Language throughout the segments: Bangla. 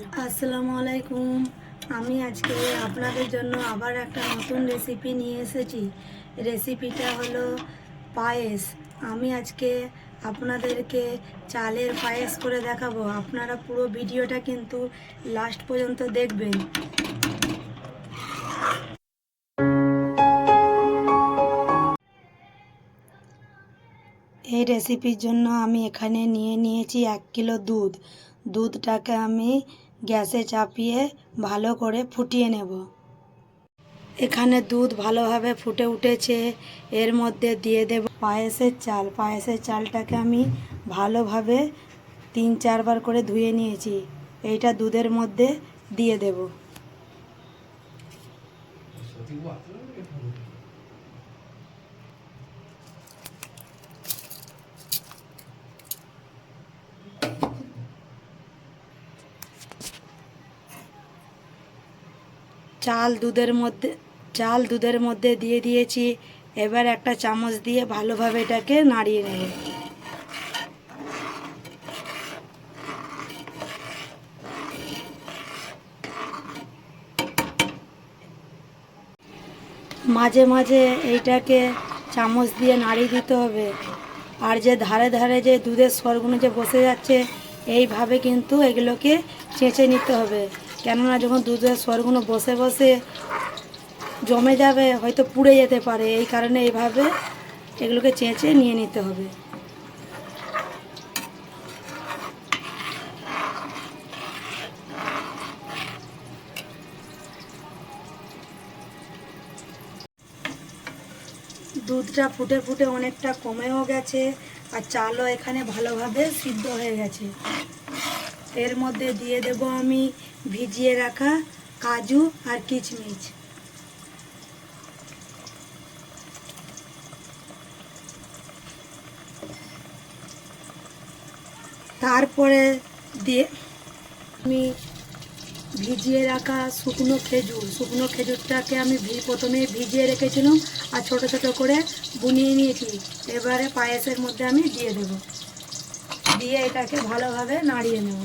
আসসালামু আলাইকুম আমি আজকে আপনাদের জন্য আবার একটা নতুন রেসিপি নিয়ে এসেছি। রেসিপিটা হলো পায়েস। আমি আজকে আপনাদেরকে চালের পায়েস করে দেখাবো। আপনারা পুরো ভিডিওটা কিন্তু লাস্ট পর্যন্ত দেখবেন। এই রেসিপির জন্য আমি এখানে নিয়ে নিয়েছি এক কিলো দুধ। দুধটাকে আমি গ্যাসে চাপিয়ে ভালো করে ফুটিয়ে নেব। এখানে দুধ ভালোভাবে ফুটে উঠেছে। এর মধ্যে দিয়ে দেব পায়েসের চাল। পায়েসের চালটাকে আমি ভালোভাবে তিন চারবার করে ধুয়ে নিয়েছি। এইটা দুধের মধ্যে দিয়ে দেব। চাল দুধের মধ্যে, চাল দুধের মধ্যে দিয়ে দিয়েছি। এবার একটা চামচ দিয়ে ভালোভাবে এটাকে নাড়িয়ে নেব। মাঝে মাঝে এইটাকে চামচ দিয়ে নাড়িয়ে দিতে হবে। আর যে ধারে ধারে যে দুধের স্বরগুলো যে বসে যাচ্ছে, এইভাবে কিন্তু এগুলোকে চেঁচে নিতে হবে। কেননা যখন দুধের স্বরগুলো বসে বসে জমে যাবে, হয়তো পুড়ে যেতে পারে। এই কারণে এইভাবে এগুলোকে চেঁচে নিয়ে নিতে হবে। দুধটা ফুটে ফুটে অনেকটা কমেও গেছে আর চালও এখানে ভালোভাবে সিদ্ধ হয়ে গেছে। এর মধ্যে দিয়ে দেব আমি ভিজিয়ে রাখা কাজু আর কিচমিচ। তারপরে দিয়ে আমি ভিজিয়ে রাখা শুকনো খেজুর। শুকনো খেজুরটাকে আমি প্রথমে ভিজিয়ে রেখেছিলাম আর ছোট ছোট করে বুনিয়ে নিয়েছি। এবারে পায়েসের মধ্যে আমি দিয়ে দেব। দিয়ে এটাকে ভালোভাবে নাড়িয়ে নেব।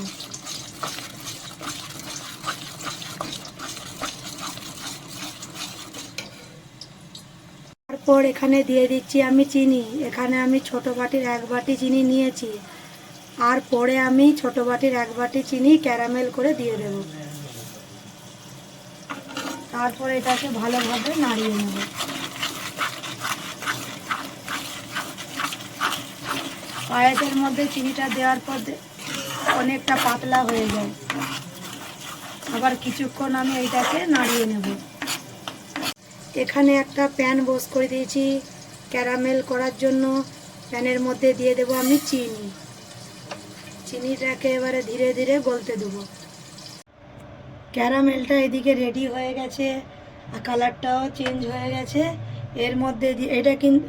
তারপর এখানে দিয়ে দিচ্ছি আমি চিনি। এখানে আমি ছোট বাটির এক বাটি চিনি নিয়েছি। আর পরে আমি ছোট বাটির এক বাটি চিনি ক্যারামেল করে দিয়ে দেব। তারপর এটাকে ভালোভাবে নাড়িয়ে নেব। পায়েসের মধ্যে চিনিটা দেওয়ার পর অনেকটা পাতলা হয়ে যায়। আবার কিছুক্ষণ আমি এইটাকে নাড়িয়ে নেব। এখানে একটা প্যান বস করে দিয়েছি ক্যারামেল করার জন্য। প্যানের মধ্যে দিয়ে দেব আমি চিনি। চিনিটাকে এবারে ধীরে ধীরে গলতে দেবো। ক্যারামেলটা এদিকে রেডি হয়ে গেছে, আর কালারটাও চেঞ্জ হয়ে গেছে। এর মধ্যে এটা কিন্তু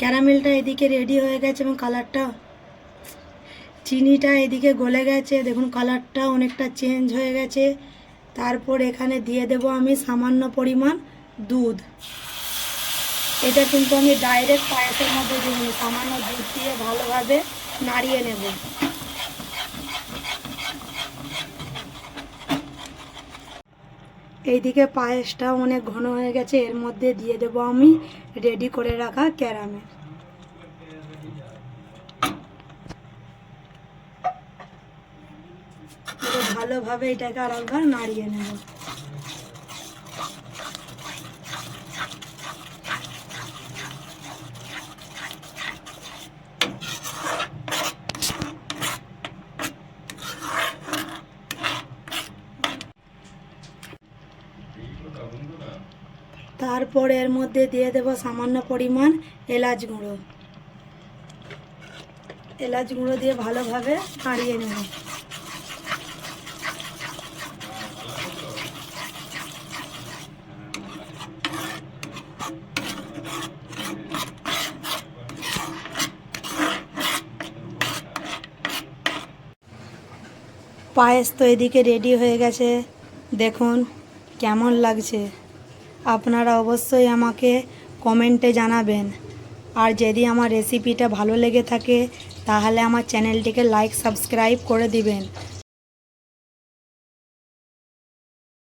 ক্যারামেলটা এদিকে রেডি হয়ে গেছে এবং কালারটা চিনিটা এদিকে গলে গেছে। দেখুন কালারটা অনেকটা চেঞ্জ হয়ে গেছে। তারপর এখানে দিয়ে দেব আমি সামান্য পরিমাণ দুধ। এটা কিন্তু আমি ডাইরেক্ট পায়েসের মধ্যে দিইনি সামান্য দুধ দিয়ে ভালোভাবে নাড়িয়ে নেব। এইদিকে পায়েসটা অনেক ঘন হয়ে গেছে, এর মধ্যে দিয়ে দেব আমি রেডি করে রাখা ক্যারামেল। ভালোভাবে এটাকে আর একবার নাড়িয়ে নেব। তারপর এর মধ্যে দিয়ে দেব সামান্য পরিমাণ এলাচ গুঁড়ো। এলাচ গুঁড়ো দিয়ে ভালোভাবে নাড়িয়ে নেব। পায়েস তো এদিকে রেডি হয়ে গেছে। দেখুন, কেমন লাগছে। আপনারা অবশ্যই আমাকে কমেন্টে জানাবেন। আর যদি আমার রেসিপিটা ভালো লেগে থাকে, তাহলে আমার চ্যানেলটিকে লাইক, সাবস্ক্রাইব করে দিবেন।